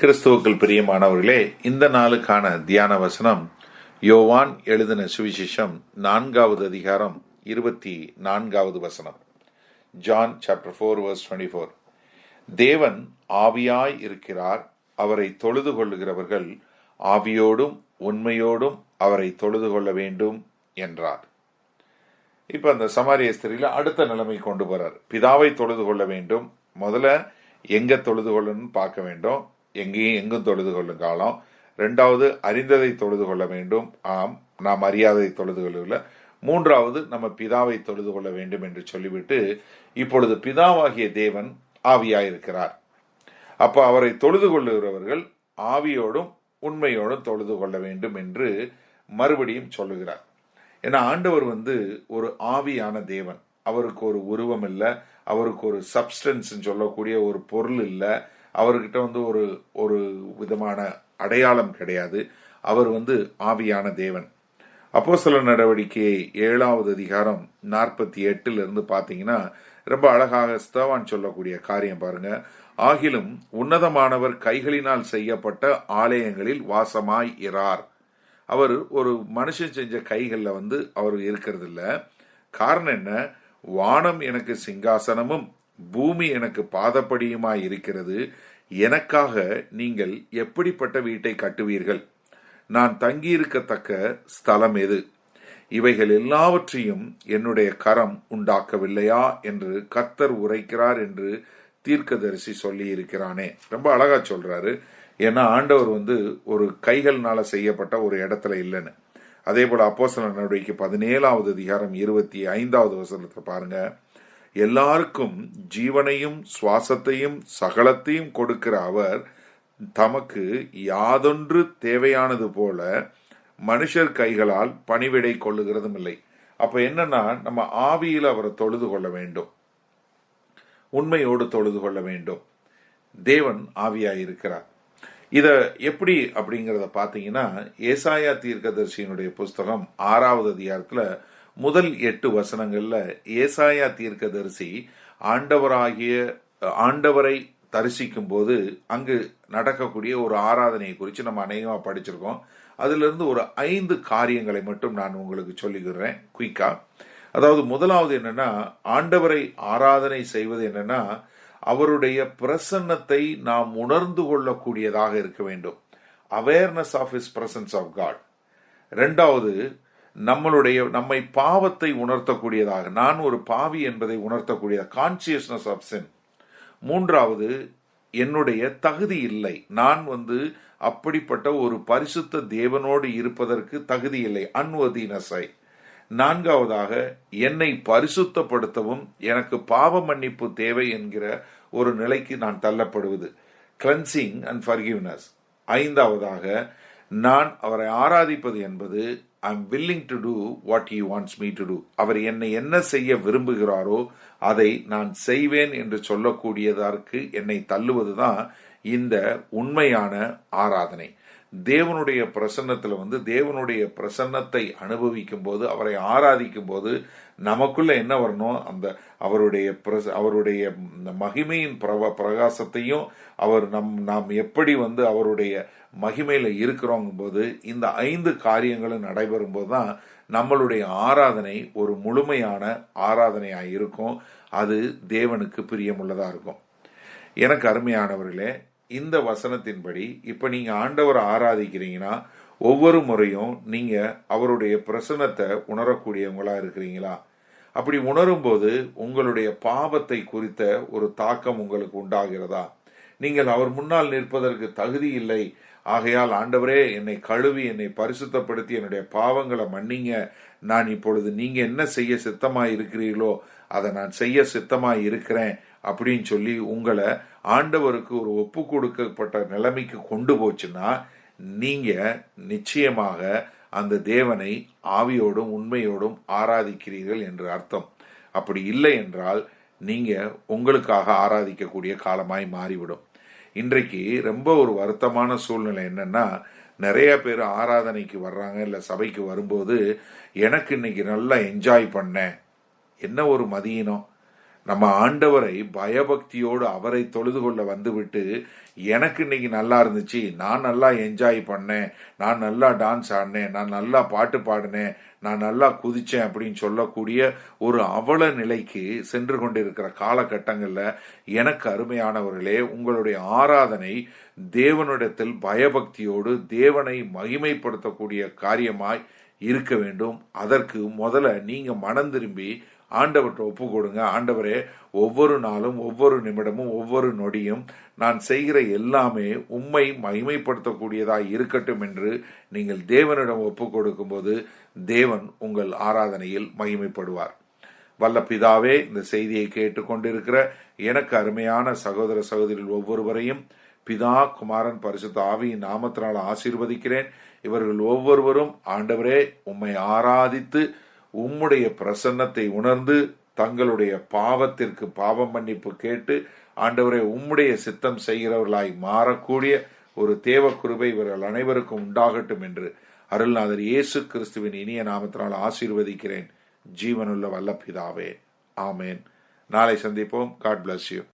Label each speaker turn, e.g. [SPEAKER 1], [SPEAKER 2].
[SPEAKER 1] கிறிஸ்துவுக்கள் பிரியமானவர்களே இந்த நாளுக்கான தியான வசனம் யோவான் எழுதின சுவிசேஷம் நான்காவது அதிகாரம் இருபத்தி நான்காவது வசனம். John chapter four verse twenty four. தேவன் ஆவியாய் இருக்கிறார் அவரை தொழுது கொள்ளுகிறவர்கள் ஆவியோடும் உண்மையோடும் அவரை தொழுது கொள்ள வேண்டும் என்றார். இப்ப அந்த சமாரிய ஸ்திரியில அடுத்த நிலைமை கொண்டு போறார். பிதாவை தொழுது கொள்ள வேண்டும் முதல்ல எங்க தொழுது கொள்ளணும்னு பார்க்க வேண்டும் எங்கேயும் எங்கும் தொழுது கொள்ளும் காலம். ரெண்டாவது அறிந்ததை தொழுது கொள்ள வேண்டும். ஆம் நாம் அறியாததை தொழுது கொள்ளவில்லை. மூன்றாவது நம்ம பிதாவை தொழுது கொள்ள வேண்டும் என்று சொல்லிவிட்டு இப்பொழுது பிதாவாகிய தேவன் ஆவியாயிருக்கிறார். அப்போ அவரை தொழுது கொள்ளுகிறவர்கள் ஆவியோடும் உண்மையோடும் தொழுது கொள்ள வேண்டும் என்று மறுபடியும் சொல்லுகிறார். ஏன்னா ஆண்டவர் வந்து ஒரு ஆவியான தேவன். அவருக்கு ஒரு உருவம் இல்லை. அவருக்கு ஒரு சப்ஸ்டன்ஸ் சொல்லக்கூடிய ஒரு பொருள் இல்லை. அவர்கிட்ட வந்து ஒரு ஒரு விதமான அடையாளம் கிடையாது. அவர் வந்து ஆவியான தேவன். அப்போ சில நடவடிக்கை ஏழாவது அதிகாரம் நாற்பத்தி எட்டுல இருந்து பார்த்தீங்கன்னா ரொம்ப அழகாக ஸ்தவான் சொல்லக்கூடிய காரியம் பாருங்க. ஆகிலும் உன்னதமானவர் கைகளினால் செய்யப்பட்ட ஆலயங்களில் வாசமாய் இறார் அவர் ஒரு மனுஷன் செஞ்ச கைகளில் வந்து அவர் இருக்கிறதில்ல. காரணம் என்ன? வானம் எனக்கு சிங்காசனமும் பூமி எனக்கு பாதப்படியுமாய் இருக்கிறது. எனக்காக நீங்கள் எப்படிப்பட்ட வீட்டை கட்டுவீர்கள்? நான் தங்கியிருக்கத்தக்க ஸ்தலம் எது? இவைகள் எல்லாவற்றையும் என்னுடைய கரம் உண்டாக்கவில்லையா என்று கர்த்தர் உரைக்கிறார் என்று தீர்க்கதரிசி சொல்லி இருக்கிறானே ரொம்ப அழகா சொல்றாரு. ஏன்னா ஆண்டவர் வந்து ஒரு கைகள்னால செய்யப்பட்ட ஒரு இடத்துல இல்லைன்னு. அதே போல அப்போசல நடவடிக்கை பதினேழாவது அதிகாரம் இருபத்தி ஐந்தாவது வசனத்தை பாருங்க. எல்லாருக்கும் ஜீவனையும் சுவாசத்தையும் சகலத்தையும் கொடுக்கிற அவர் தமக்கு யாதொன்று தேவையானது போல மனுஷர் கைகளால் பணிவிடை கொள்ளுகிறதும் இல்லை. அப்ப என்னன்னா நம்ம ஆவியில் அவரை தொழுது கொள்ள வேண்டும். உண்மையோடு தொழுது கொள்ள வேண்டும். தேவன் ஆவியாக இருக்கிறார். இத எப்படி அப்படிங்கிறத பார்த்தீங்கன்னா ஏசாயா தீர்க்கதர்சியினுடைய புஸ்தகம் ஆறாவது அதிகாரத்துல முதல் எட்டு வசனங்கள்ல ஏசாயா தீர்க்கதரிசி ஆண்டவராகிய ஆண்டவரை தரிசிக்கும் போது அங்கு நடக்கக்கூடிய ஒரு ஆராதனையை குறித்து நம்ம அநேகமாக படிச்சிருக்கோம். அதிலிருந்து ஒரு ஐந்து காரியங்களை மட்டும் நான் உங்களுக்கு சொல்லிக்கிறேன் குயிக்கா அதாவது முதலாவது என்னன்னா ஆண்டவரை ஆராதனை செய்வது என்னன்னா அவருடைய பிரசன்னத்தை நாம் உணர்ந்து கொள்ளக்கூடியதாக இருக்க வேண்டும். Awareness of his presence of God ரெண்டாவது நம்மளுடைய நம்மை பாவத்தை உணர்த்தக்கூடியதாக நான் ஒரு பாவி என்பதை உணர்த்தக்கூடிய கான்சியஸ்னஸ் ஆஃப் சென் மூன்றாவது என்னுடைய தகுதி இல்லை. நான் வந்து அப்படிப்பட்ட ஒரு பரிசுத்த தேவனோடு இருப்பதற்கு தகுதி இல்லை. அன்வதீனசை நான்காவதாக என்னை பரிசுத்தப்படுத்தவும் எனக்கு பாவ மன்னிப்பு தேவை என்கிற ஒரு நிலைக்கு நான் தள்ளப்படுவது. கிளன்சிங் அண்ட் ஃபர்கிவ்னஸ் ஐந்தாவதாக நான் அவரை ஆராதிப்பது என்பது I'm willing to do what he wants me to do அவர் என்னை என்ன செய்ய விரும்புகிறாரோ அதை நான் செய்வேன் என்று சொல்லக்கூடியதற்கு என்னை தள்ளுவதுதான் இந்த உண்மையான ஆராதனை. தேவனுடைய பிரசன்னத்தில் வந்து தேவனுடைய பிரசன்னத்தை அனுபவிக்கும் போது அவரை ஆராதிக்கும் போது நமக்குள்ள என்ன வரணும்? அந்த அவருடைய பிரச அவருடைய மகிமையின் பிரவ பிரகாசத்தையும் அவர் நம் நாம் எப்படி வந்து அவருடைய மகிமையில இருக்கிறோங்கும் போது இந்த ஐந்து காரியங்களும் நடைபெறும் போது தான் நம்மளுடைய ஆராதனை ஒரு முழுமையான ஆராதனையாக இருக்கும். அது தேவனுக்கு பிரியமுள்ளதாக இருக்கும். எனக்கு அருமையானவர்களே இந்த வசனத்தின்படி இப்போ நீங்கள் ஆண்டவரை ஆராதிக்கிறீங்கன்னா ஒவ்வொரு முறையும் நீங்கள் அவருடைய பிரசனத்தை உணரக்கூடியவங்களா இருக்கிறீங்களா? அப்படி உணரும்போது உங்களுடைய பாவத்தை குறித்த ஒரு தாக்கம் உங்களுக்கு உண்டாகிறதா? நீங்கள் அவர் முன்னால் நிற்பதற்கு தகுதி இல்லை. ஆகையால் ஆண்டவரே என்னை கழுவி என்னை பரிசுத்தப்படுத்தி என்னுடைய பாவங்களை மன்னிங்க. நான் இப்பொழுது நீங்க என்ன செய்ய சித்தமாய் இருக்கிறீர்களோ அதை நான் செய்ய சித்தமாய் இருக்கிறேன் அப்படின்னு சொல்லி உங்களை ஆண்டவருக்கு ஒரு ஒப்பு கொடுக்கப்பட்ட நிலைமைக்கு கொண்டு போச்சுன்னா நீங்க நிச்சயமாக அந்த தேவனை ஆவியோடும் உண்மையோடும் ஆராதிக்கிறீர்கள் என்று அர்த்தம். அப்படி இல்லை என்றால் நீங்க உங்களுக்காக ஆராதிக்கக்கூடிய காலமாய் மாறிவிடும். இன்றைக்கு ரொம்ப ஒரு வருத்தமான சூழ்நிலை என்னன்னா நிறைய பேர் ஆராதனைக்கு வர்றாங்க இல்லை சபைக்கு வரும்போது எனக்கு இன்னைக்கு நல்லா என்ஜாய் பண்ணேன். என்ன ஒரு மதியினம்? நம்ம ஆண்டவரை பயபக்தியோடு அவரை தொழுது கொள்ள வந்துவிட்டு எனக்கு இன்னைக்கு நல்லா இருந்துச்சு நான் நல்லா என்ஜாய் பண்ணேன் நான் நல்லா டான்ஸ் ஆடினேன் நான் நல்லா பாட்டு பாடினேன் நான் நல்லா குதிச்சேன் அப்படின்னு சொல்லக்கூடிய ஒரு அவல நிலைக்கு சென்று கொண்டிருக்கிற காலகட்டங்களில் எனக்கு அருமையானவர்களே உங்களுடைய ஆராதனை தேவனிடத்தில் பயபக்தியோடு தேவனை மகிமைப்படுத்தக்கூடிய காரியமாய் இருக்க வேண்டும். அதற்கு முதல்ல நீங்கள் மனம் திரும்பி ஆண்டவர்கிட்ட ஒப்பு கொடுங்க ஆண்டவரே ஒவ்வொரு நாளும் ஒவ்வொரு நிமிடமும் ஒவ்வொரு நொடியும் நான் செய்கிற எல்லாமே உம்மை மகிமைப்படுத்தக்கூடியதாக இருக்கட்டும் என்று நீங்கள் தேவனிடம் ஒப்பு கொடுக்கும்போது தேவன் உங்கள் ஆராதனையில் மகிமைப்படுவார். வல்ல பிதாவே இந்த செய்தியை கேட்டுக்கொண்டிருக்கிற எனக்கு அருமையான சகோதர சகோதரிகள் ஒவ்வொருவரையும் பிதா குமாரன் பரிசுத்த ஆவியின் நாமத்தினால் ஆசீர்வதிக்கிறேன். இவர்கள் ஒவ்வொருவரும் ஆண்டவரே உம்மை ஆராதித்து உம்முடைய பிரசன்னத்தை உணர்ந்து தங்களுடைய பாவத்திற்கு பாவம் மன்னிப்பு கேட்டு ஆண்டவரை உம்முடைய சித்தம் செய்கிறவர்களாய் மாறக்கூடிய ஒரு தேவ குருபை இவர்கள் அனைவருக்கும் உண்டாகட்டும் என்று அருள்நாதர் இயேசு கிறிஸ்துவின் இனிய நாமத்தினால் ஆசீர்வதிக்கிறேன். ஜீவனுள்ள வல்லபிதாவே ஆமேன். நாளை சந்திப்போம். God bless you